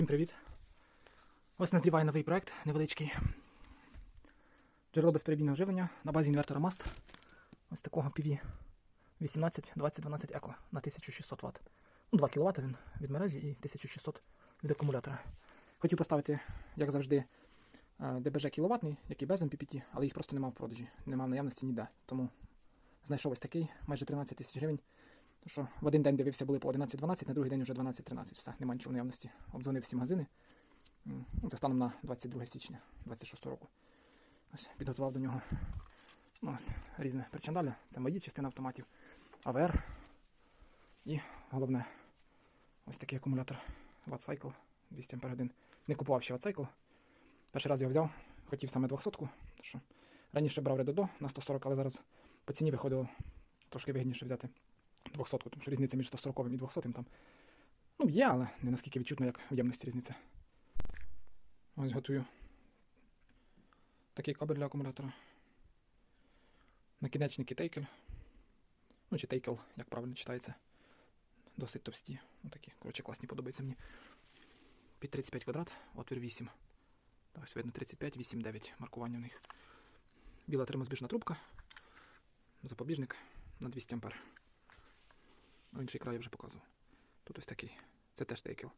Всім привіт! Ось назріває новий проект невеличкий. Джерело безперебійного живлення на базі інвертора MAST. Ось такого PV 18 2012 Eco на 1600 Вт. Ну, 2 кВт він від мережі і 1600 від акумулятора. Хотів поставити, як завжди, е, ДБЖ кіловатний, який без MPPT, але їх просто немає в продажі, немає наявності ніде. Тому знайшов ось такий, майже 13 тисяч гривень. То що в один день дивився, були по 11-12, на другий день вже 12-13. Все, немає нічого наявності. Обдзвонив всі магазини. Ну, Це станом на 22 січня 26 року. Ось підготував до нього ну, ось, різне причандалі. Це мої частини автоматів, АВР. І головне, ось такий акумулятор Wattcycle 200 Ах. Не купував ще Wattcycle. Перший раз його взяв, хотів саме 200 тому що раніше брав Редодо на 140, але зараз по ціні виходило трошки вигідніше взяти 200, тому що різниця між 140 і 200 там ну, є, але не наскільки відчутно, як в ємності різниця. Ось готую такий кабель для акумулятора. Накінечники тейкель. Ну, чи тейкел, як правильно читається. Досить товсті. Ну, такі, коротше, класні подобаються мені. Під 35 квадрат, отвір 8. Так, ось видно 35, 8, 9 маркування в них. Біла термозбіжна трубка. Запобіжник на 200 ампер. А інший край я вже показував. Тут ось такий. Це теж тейкел.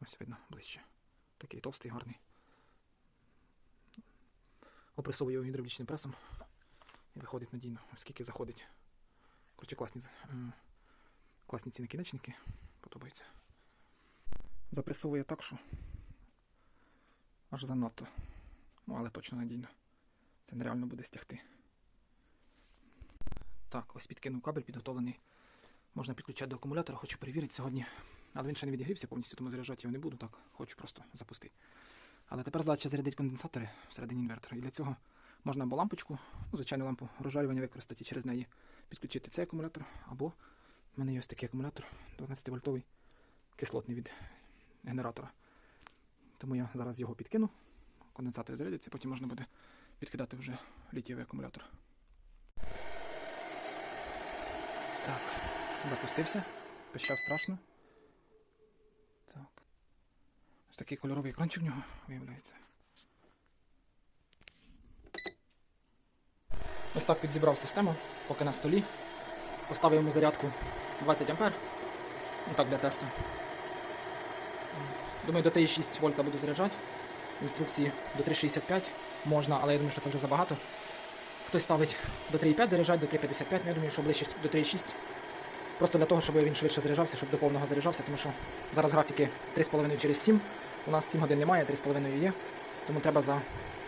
Ось видно ближче. Такий товстий, гарний. Опресовую його гідравлічним пресом. І виходить надійно, оскільки заходить. Коротше, класні, класні ці накінечники. Подобаються. Запресовує так, що аж занадто. Ну, але точно надійно. Це нереально буде стягти. Так, ось підкинув кабель підготовлений. Можна підключати до акумулятора, хочу перевірити сьогодні. Але він ще не відігрівся повністю, тому заряджати його не буду, так, хочу просто запустити. Але тепер задача зарядити конденсатори всередині інвертора. І для цього можна або лампочку, ну, звичайну лампу розжарювання використати і через неї підключити цей акумулятор, або в мене є ось такий акумулятор 12-вольтовий, кислотний від генератора. Тому я зараз його підкину, конденсатор зарядиться, потім можна буде підкидати вже літієвий акумулятор. Так, запустився. Пищав страшно. Так. Ось такий кольоровий екранчик в нього виявляється. Ось так підзібрав систему, поки на столі. Поставив йому зарядку 20 А. Ну так для тесту. Думаю, до 3,6 вольта буду заряджати. В інструкції до 3,65 можна, але я думаю, що це вже забагато. Хтось ставить до 3,5 заряджати, до 3,55, ну, я думаю, що ближче до 3,6. Просто для того, щоб він швидше заряджався, щоб до повного заряджався, тому що зараз графіки 3,5 через 7. У нас 7 годин немає, 3,5 є. Тому треба за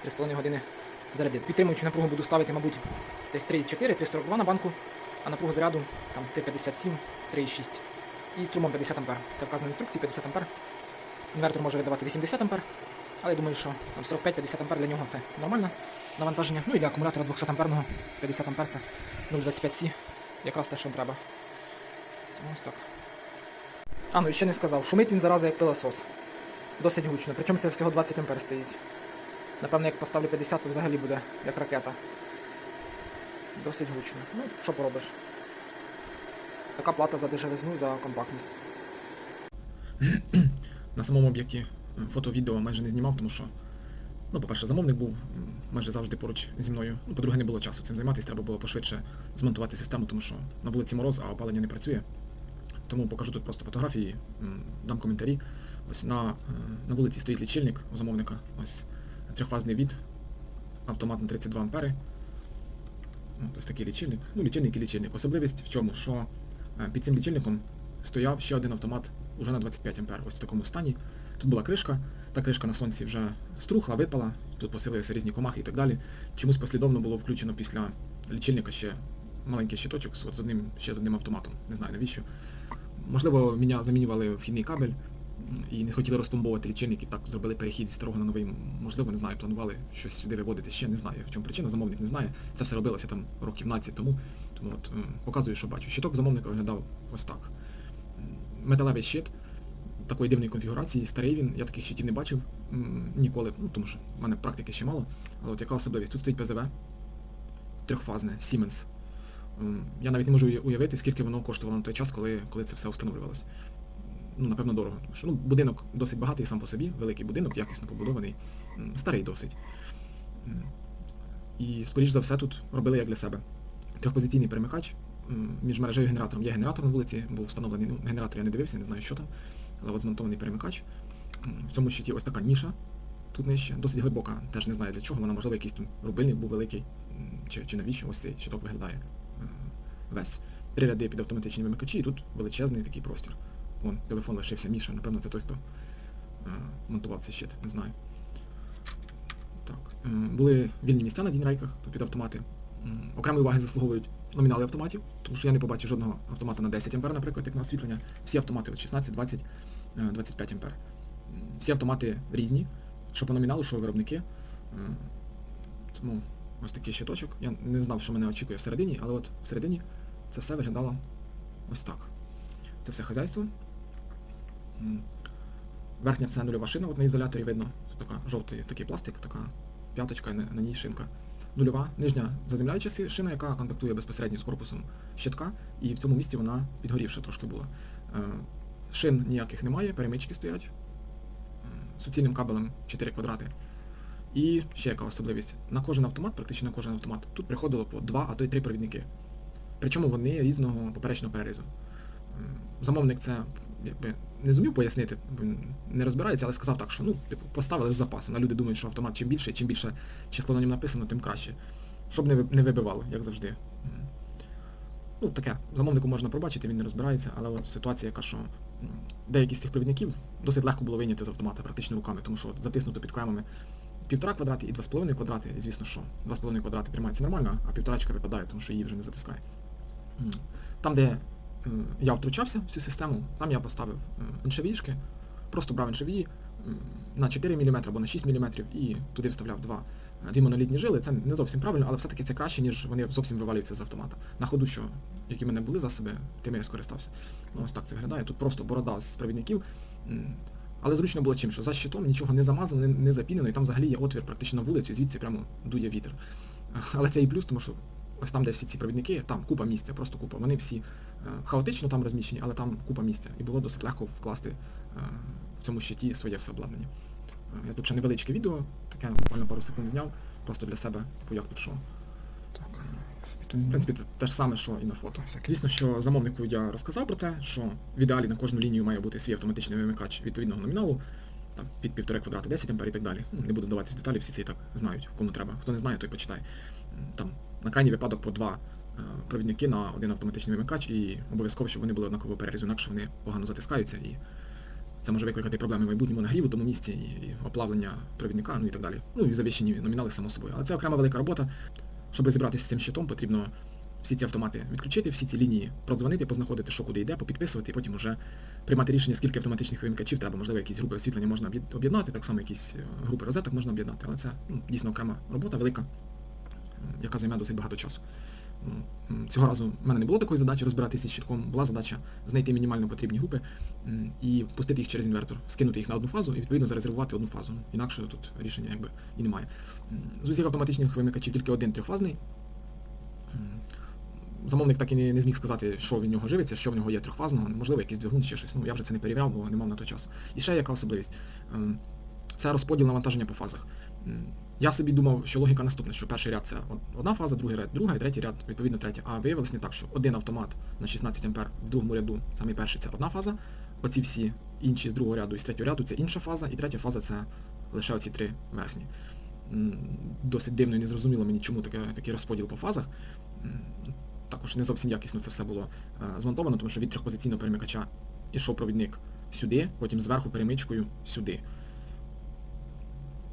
3,5 години зарядити. Підтримуючи напругу буду ставити, мабуть, десь 3,4, 3,42 на банку, а напругу заряду там 3,57, 3,6. І струмом 50 А. Це вказано в інструкції 50 А. Інвертор може видавати 80 А, але я думаю, що 45-50 А для нього це нормальне навантаження. Ну і для акумулятора 200 амперного 50 А це 0,25C. Якраз те, що треба. Ось так. А, ну і ще не сказав. Шумить він зараза як пилосос. Досить гучно. Причому це всього 20 ампер стоїть. Напевно, як поставлю 50, то взагалі буде як ракета. Досить гучно. Ну, що поробиш? Така плата за дешевизну, за компактність. На самому об'єкті фото-відео майже не знімав, тому що, ну, по-перше, замовник був майже завжди поруч зі мною. Ну, по-друге, не було часу цим займатися, треба було пошвидше змонтувати систему, тому що на вулиці мороз, а опалення не працює. Тому покажу тут просто фотографії, дам коментарі. Ось на, е, на вулиці стоїть лічильник у замовника. Ось трьохфазний від, автомат на 32 ампери. Ось такий лічильник. Ну, лічильник і лічильник. Особливість в чому? Що е, під цим лічильником стояв ще один автомат уже на 25 ампер. Ось в такому стані. Тут була кришка, та кришка на сонці вже струхла, випала, тут поселилися різні комахи і так далі. Чомусь послідовно було включено після лічильника ще маленький щиточок з, одним, ще з одним автоматом. Не знаю навіщо. Можливо, мене замінювали вхідний кабель і не хотіли розпломбовувати лічильник, і так зробили перехід зі старого на новий. Можливо, не знаю, планували щось сюди виводити ще, не знаю. В чому причина, замовник не знає. Це все робилося там років 15 тому. Тому от, показую, що бачу. Щиток замовника виглядав ось так. Металевий щит такої дивної конфігурації, старий він, я таких щитів не бачив ніколи, ну тому що в мене практики ще мало. Але от яка особливість? Тут стоїть ПЗВ трьохфазне, Siemens. Я навіть не можу уявити, скільки воно коштувало на той час, коли, коли це все встановлювалося. ну, напевно, дорого. Тому що ну, будинок досить багатий сам по собі, великий будинок, якісно побудований, старий досить. І, скоріш за все, тут робили як для себе. Трьохпозиційний перемикач між мережею і генератором. Є генератор на вулиці, був встановлений. Ну, генератор я не дивився, не знаю, що там, але от змонтований перемикач. В цьому щиті ось така ніша. Тут нижче, досить глибока, теж не знаю для чого, вона, можливо, якийсь там рубильник був великий, чи, чи навіщо ось цей щиток виглядає е, весь. Три ряди під автоматичні вимикачі, і тут величезний такий простір. Вон, телефон лишився Міша, напевно, це той, хто е, монтував цей щит, не знаю. Так. е, Були вільні місця на дінрейках, тут під автомати. М, Окремої уваги заслуговують номінали автоматів, тому що я не побачив жодного автомата на 10 А, наприклад, як на освітлення. Всі автомати от 16, 20, е, 25 А. Всі автомати різні, що по номіналу, що виробники. Е, Тому ось такий щиточок. Я не знав, що мене очікує всередині, але от всередині це все виглядало ось так. Це все хазяйство. Верхня це нульова шина, от на ізоляторі видно. Тут така жовтий такий пластик, така п'яточка, на, ній шинка. Нульова, нижня заземляюча шина, яка контактує безпосередньо з корпусом щитка, і в цьому місці вона підгорівша трошки була. Е, Шин ніяких немає, перемички стоять. Суцільним кабелем 4 квадрати. І ще яка особливість. На кожен автомат, практично на кожен автомат, тут приходило по 2, а то й 3 провідники. Причому вони різного поперечного перерізу. Замовник це якби не зумів пояснити, не розбирається, але сказав так, що ну, типу, поставили з запасом. А люди думають, що автомат чим більше, чим більше число на ньому написано, тим краще. Щоб не, вибивало, як завжди. Ну, таке, замовнику можна пробачити, він не розбирається, але от ситуація, яка, що деякі з цих провідників досить легко було вийняти з автомата практично руками, тому що затиснуто під клемами півтора квадрати і 2,5 квадрати, звісно, що 2,5 квадрати тримається нормально, а півторачка випадає, тому що її вже не затискає. Там, де я втручався в цю систему, там я поставив НШВІшки, просто брав НШВІ м, на 4 мм або на 6 мм і туди вставляв два, е, дві монолітні жили. Це не зовсім правильно, але все-таки це краще, ніж вони зовсім вивалюються з автомата. На ходу, що які в мене були засоби, тим я скористався. Ну, ось так це виглядає. Тут просто борода з провідників. Але зручно було чим, що за щитом нічого не замазано, не, не запінено, і там взагалі є отвір практично вулицю, звідси прямо дує вітер. Але це і плюс, тому що ось там, де всі ці провідники, там купа місця, просто купа. Вони всі е, хаотично там розміщені, але там купа місця. І було досить легко вкласти е, в цьому щиті своє все обладнання. Е, Я тут ще невеличке відео, таке буквально пару секунд зняв, просто для себе, типу як тут що. Так. В принципі, це те ж саме, що і на фото. Звісно, що замовнику я розказав про це, що в ідеалі на кожну лінію має бути свій автоматичний вимикач відповідного номіналу, там під півтори квадрати 10 ампер і так далі. Ну, не буду вдаватися в деталі, всі це і так знають, кому треба. Хто не знає, той почитає. Там на крайній випадок по два е, провідники на один автоматичний вимикач, і обов'язково, щоб вони були однакового перерізу, інакше вони погано затискаються і це може викликати проблеми в майбутньому нагріву тому місці, і, оплавлення провідника, ну і так далі. Ну і завищені номінали само собою. Але це окрема велика робота. Щоб розібратися з цим щитом, потрібно всі ці автомати відключити, всі ці лінії продзвонити, познаходити, що куди йде, попідписувати, і потім вже приймати рішення, скільки автоматичних вимикачів треба, можливо, якісь групи освітлення можна об'єднати, так само якісь е, групи розеток можна об'єднати, але це ну, дійсно окрема робота велика, яка займе досить багато часу. Цього разу в мене не було такої задачі розбиратися з щитком, була задача знайти мінімально потрібні групи і пустити їх через інвертор, скинути їх на одну фазу і відповідно зарезервувати одну фазу. Інакше тут рішення якби і немає. З усіх автоматичних вимикачів тільки один трьохфазний. Замовник так і не, не зміг сказати, що в нього живиться, що в нього є трьохфазного, можливо, якийсь двигун чи щось. Ну я вже це не перевіряв, бо не мав на то часу. І ще яка особливість? Ем, Це розподіл навантаження по фазах. Я собі думав, що логіка наступна, що перший ряд це одна фаза, другий ряд друга, і третій ряд, відповідно, третя. А виявилось не так, що один автомат на 16 ампер в другому ряду, самий перший це одна фаза, оці всі інші з другого ряду і з третього ряду це інша фаза, і третя фаза це лише оці три верхні. Досить дивно і незрозуміло мені, чому таке, такий розподіл по фазах. Також не зовсім якісно це все було е, змонтовано, тому що від трьохпозиційного перемикача ішов провідник сюди, потім зверху перемичкою сюди.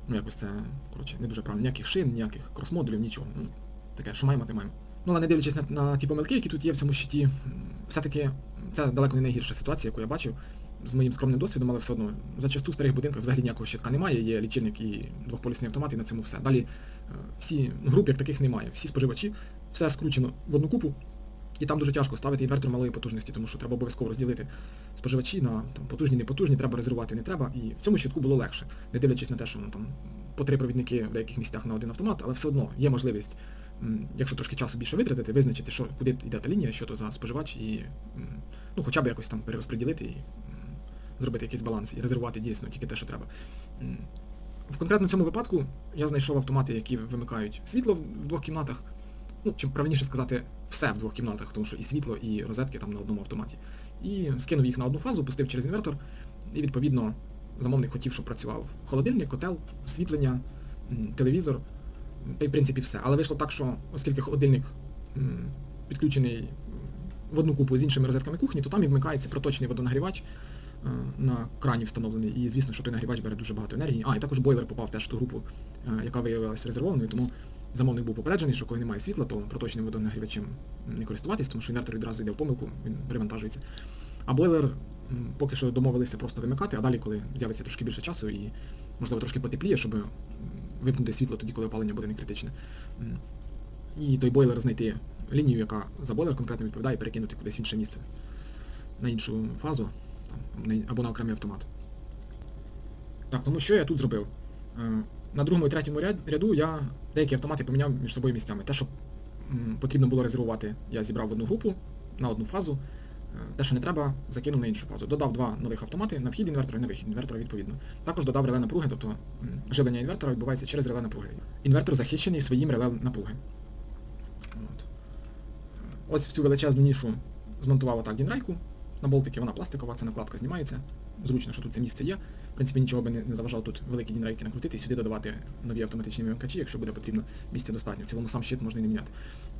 Ну, якось це, коротше, не дуже правильно. Ніяких шин, ніяких крос-модулів, нічого. Ну, таке, що маємо, те маємо. Ну, але не дивлячись на, на ті помилки, які тут є в цьому щиті, все-таки це далеко не найгірша ситуація, яку я бачив з моїм скромним досвідом, але все одно зачасту в старих будинках взагалі ніякого щитка немає, є лічильник і двохполісний автомат, і на цьому все. Далі е, всі груп як таких немає. Всі споживачі, все скручено в одну купу, і там дуже тяжко ставити інвертор малої потужності, тому що треба обов'язково розділити споживачі на там, потужні, непотужні, треба резервувати, не треба. І в цьому щитку було легше, не дивлячись на те, що ну, там по три провідники в деяких місцях на один автомат, але все одно є можливість, якщо трошки часу більше витратити, визначити, що куди йде та лінія, що то за споживач, і ну, хоча б якось там перерозподілити і зробити якийсь баланс і резервувати дійсно тільки те, що треба. В конкретно цьому випадку я знайшов автомати, які вимикають світло в двох кімнатах. Ну, чим правильніше сказати, все в двох кімнатах, тому що і світло, і розетки там на одному автоматі. І скинув їх на одну фазу, пустив через інвертор, і відповідно замовник хотів, щоб працював холодильник, котел, освітлення, телевізор, та й в принципі все. Але вийшло так, що оскільки холодильник підключений в одну купу з іншими розетками кухні, то там і вмикається проточний водонагрівач е, на крані встановлений. І звісно, що той нагрівач бере дуже багато енергії. А, і також бойлер попав теж в ту групу, е, яка виявилася резервованою, тому замовник був попереджений, що коли немає світла, то проточним водонагрівачем не користуватись, тому що інвертор відразу йде в помилку, він перевантажується. А бойлер поки що домовилися просто вимикати, а далі, коли з'явиться трошки більше часу і, можливо, трошки потепліє, щоб вимкнути світло тоді, коли опалення буде не критичне. І той бойлер знайти лінію, яка за бойлер конкретно відповідає, і перекинути кудись в інше місце на іншу фазу там, або на окремий автомат. Так, тому що я тут зробив? На другому і третьому ряду я деякі автомати поміняв між собою місцями. Те, що потрібно було резервувати, я зібрав в одну групу на одну фазу. Е, Те, що не треба, закинув на іншу фазу. Додав два нових автомати на вхід інвертора і на вихід інвертора відповідно. Також додав реле напруги, тобто живлення інвертора відбувається через реле напруги. Інвертор захищений своїм реле напруги. От. Ось в цю величезну нішу змонтував отак дінрейку на болтики, вона пластикова, ця накладка знімається. Зручно, що тут це місце є. В принципі, нічого би не, заважало тут великі дінрейки накрутити і сюди додавати нові автоматичні вимикачі, якщо буде потрібно. Місця достатньо. В цілому сам щит можна і не міняти.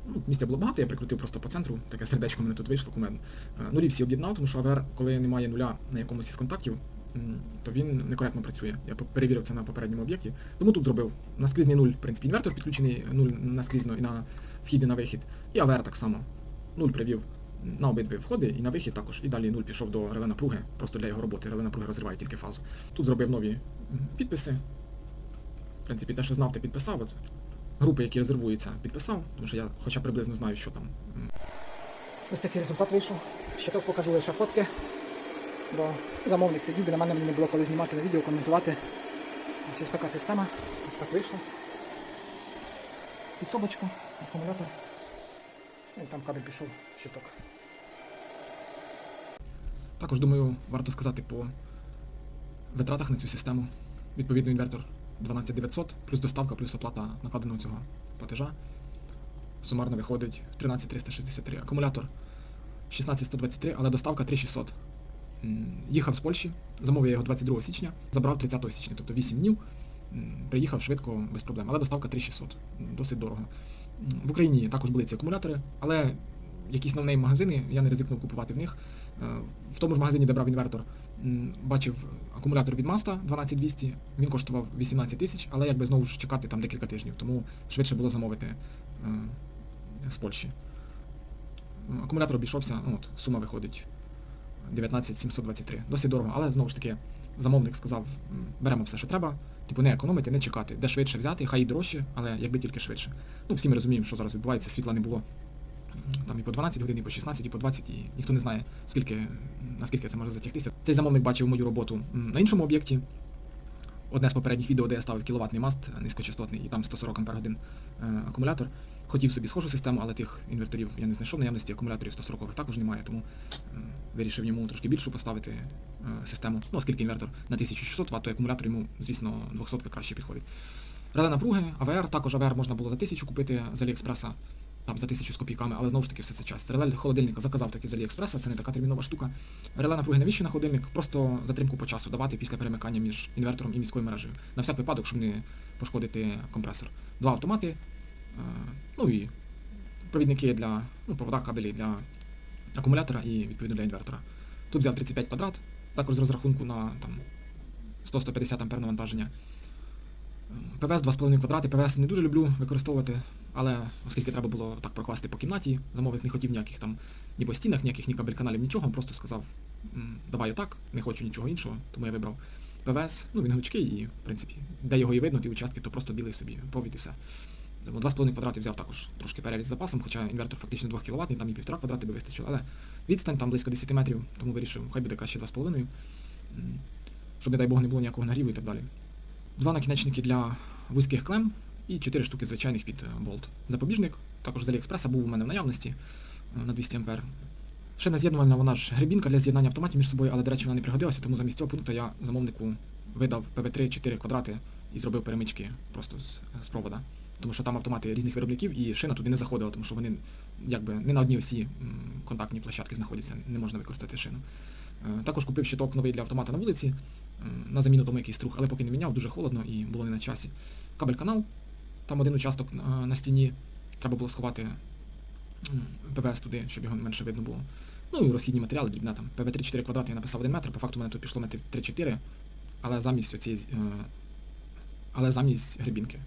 Ну, місця було багато, я прикрутив просто по центру, таке сердечко мене тут вийшло кумедно. Е, Нулі всі об'єднав, тому що АВР, коли немає нуля на якомусь із контактів, то він некоректно працює. Я перевірив це на попередньому об'єкті. Тому тут зробив наскрізний нуль, в принципі, інвертор підключений нуль наскрізно і на вхід і на вихід. І АВР так само. Нуль привів на обидві входи і на вихід також. І далі нуль пішов до реле напруги, просто для його роботи. Реле напруги розриває тільки фазу. Тут зробив нові підписи. В принципі, те, що знав, те підписав. От. Групи, які резервуються, підписав, тому що я хоча приблизно знаю, що там. Ось такий результат вийшов. Ще тут покажу лише фотки. Бо замовник сидів, біля мене мені не було коли знімати на відео, коментувати. Ось така система. Ось так вийшло. Підсобочка, акумулятор. І там кабель пішов в щиток. Також думаю, варто сказати по витратах на цю систему. Відповідно, інвертор 12900, плюс доставка, плюс оплата накладеного цього платежа. Сумарно виходить 13363. Акумулятор 16123, але доставка 3600. Їхав з Польщі, замовив я його 22 січня, забрав 30 січня, тобто 8 днів. Приїхав швидко, без проблем, але доставка 3600. Досить дорого. В Україні також були ці акумулятори, але якісь новнейм магазини я не ризикнув купувати в них. Е, В тому ж магазині, де брав інвертор, бачив акумулятор від Маста 12200, він коштував 18 тисяч, але якби знову ж чекати там декілька тижнів, тому швидше було замовити е, з Польщі. Акумулятор обійшовся, ну, от, сума виходить 19 723. Досить дорого, але знову ж таки замовник сказав, беремо все, що треба, типу не економити, не чекати, де швидше взяти, хай і дорожче, але якби тільки швидше. Ну, всі ми розуміємо, що зараз відбувається, світла не було там і по 12 годин, і по 16, і по 20, і ніхто не знає, скільки, наскільки це може затягтися. Цей замовник бачив мою роботу на іншому об'єкті. Одне з попередніх відео, де я ставив кіловатний маст низькочастотний, і там 140 Ах е, акумулятор. Хотів собі схожу систему, але тих інверторів я не знайшов наявності, акумуляторів 140 також немає, тому е, вирішив йому трошки більшу поставити е, систему. Ну, оскільки інвертор на 1600 Вт, то акумулятор йому, звісно, 200 краще підходить. Реле напруги, АВР, також АВР можна було за 1000 купити з Аліекспреса, там за 1000 з копійками, але знову ж таки все це час. Реле холодильника заказав таки з Аліекспреса, це не така термінова штука. Реле напруги навіщо на холодильник? Просто затримку по часу давати після перемикання між інвертором і міською мережею. На всяк випадок, щоб не пошкодити компресор. Два автомати, е, ну і провідники для ну, провода кабелі для акумулятора і відповідно для інвертора. Тут взяв 35 квадрат, також з розрахунку на там 100-150 ампер навантаження. Е, ПВС 2,5 квадрати. ПВС не дуже люблю використовувати, але оскільки треба було так прокласти по кімнаті, замовник не хотів ніяких там ні по стінах, ніяких ні кабель-каналів, нічого, просто сказав, «М, давай отак, не хочу нічого іншого, тому я вибрав ПВС, ну він гнучкий і, в принципі, де його і видно, ті участки, то просто білий собі провід і все. Тому 2,5 квадрати взяв також трошки переріз запасом, хоча інвертор фактично 2 кВт, там і 1,5 квадрати би вистачило, але відстань там близько 10 метрів, тому вирішив, хай буде краще 2,5, щоб, не дай Бог, не було ніякого нагріву і так далі. Два накінечники для вузьких клем і 4 штуки звичайних під е, болт. Запобіжник, також з Аліекспреса був у мене в наявності е, на 200 А. Шина з'єднувальна, вона ж гребінка для з'єднання автоматів між собою, але, до речі, вона не пригодилася, тому замість цього пункту я замовнику видав ПВ3 4 квадрати і зробив перемички просто з, з провода. Тому що там автомати різних виробників і шина туди не заходила, тому що вони якби не на одній осі м, контактні площадки знаходяться, не можна використати шину. Е, Також купив щиток новий для автомата на вулиці на заміну тому якийсь струх, але поки не міняв, дуже холодно і було не на часі. Кабель канал, там один участок на стіні, треба було сховати ПВС туди, щоб його менше видно було. Ну і розхідні матеріали, дрібне там. ПВ 3-4 квадрати я написав 1 метр, по факту в мене тут пішло метр 3-4, але замість оцієї, е, але замість гребінки.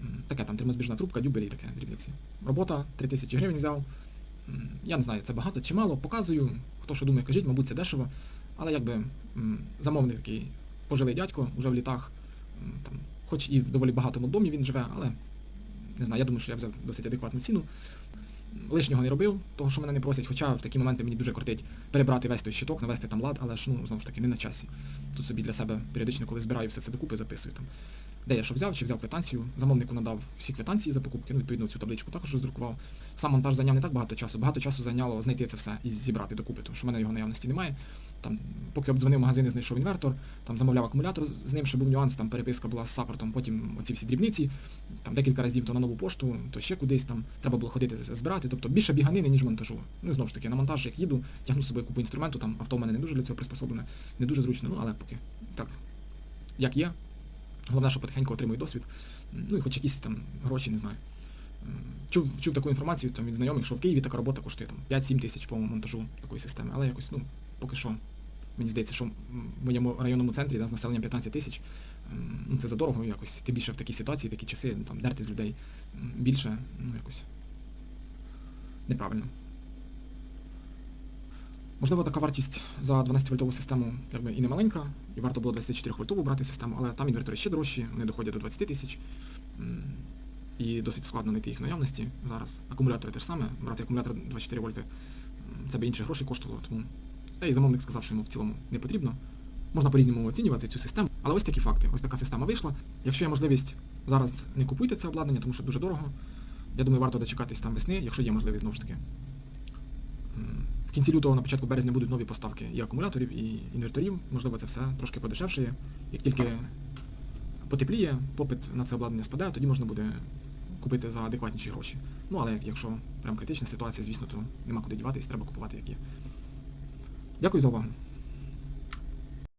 М, Таке там термозбіжна трубка, дюбелі і таке дрібниці. Робота 3000 гривень взяв. Я не знаю, це багато чи мало, показую. Хто що думає, кажіть, мабуть, це дешево. Але якби замовник такий пожилий дядько, уже в літах, там, хоч і в доволі багатому домі він живе, але не знаю, я думаю, що я взяв досить адекватну ціну. Лишнього не робив, того, що мене не просять, хоча в такі моменти мені дуже кортить перебрати весь той щиток, навести там лад, але ж ну знову ж таки не на часі. Тут собі для себе періодично, коли збираю все це докупи, записую там. Де я що взяв, чи взяв квитанцію, замовнику надав всі квитанції за покупки, ну відповідно цю табличку також роздрукував. Сам монтаж зайняв не так багато часу. Багато часу зайняло знайти це все і зібрати докупи, тому що в мене його наявності немає. Там, поки обдзвонив магазини, знайшов інвертор, там замовляв акумулятор, з ним ще був нюанс, там переписка була з саппортом, потім оці всі дрібниці, там декілька разів то на нову пошту, то ще кудись там треба було ходити збирати. Тобто більше біганини, ніж монтажу. Ну і знову ж таки, на монтаж, як їду, тягну з собою купу інструменту, там авто в мене не дуже для цього приспособлене, не дуже зручно, ну але поки так, як є. Головне, що потихеньку отримую досвід. Ну і хоч якісь там гроші, не знаю. Чув, чув таку інформацію там, від знайомих, що в Києві така робота коштує там 5-7 тисяч по монтажу такої системи. Але якось, ну, поки що, мені здається, що в моєму районному центрі да, з населенням 15 тисяч, ну, це задорого якось. Тим більше в такій ситуації, такі часи, ну, там дерти з людей більше, ну якось неправильно. Можливо, така вартість за 12-вольтову систему якби і не маленька, і варто було 24-вольтову брати систему, але там інвертори ще дорожчі, вони доходять до 20 тисяч. І досить складно знайти їх наявності зараз. Акумулятори те ж саме, брати акумулятор 24 вольти, це би інші гроші коштувало, тому. Та і замовник сказав, що йому в цілому не потрібно. Можна по-різному оцінювати цю систему, але ось такі факти. Ось така система вийшла. Якщо є можливість, зараз не купуйте це обладнання, тому що дуже дорого. Я думаю, варто дочекатись там весни, якщо є можливість знову ж таки. Кінці лютого, на початку березня будуть нові поставки і акумуляторів, і інверторів. Можливо, це все трошки подешевшає. Як тільки потепліє, попит на це обладнання спаде, тоді можна буде купити за адекватніші гроші. Ну, але якщо прям критична ситуація, звісно, то нема куди діватись, треба купувати як є. Дякую за увагу.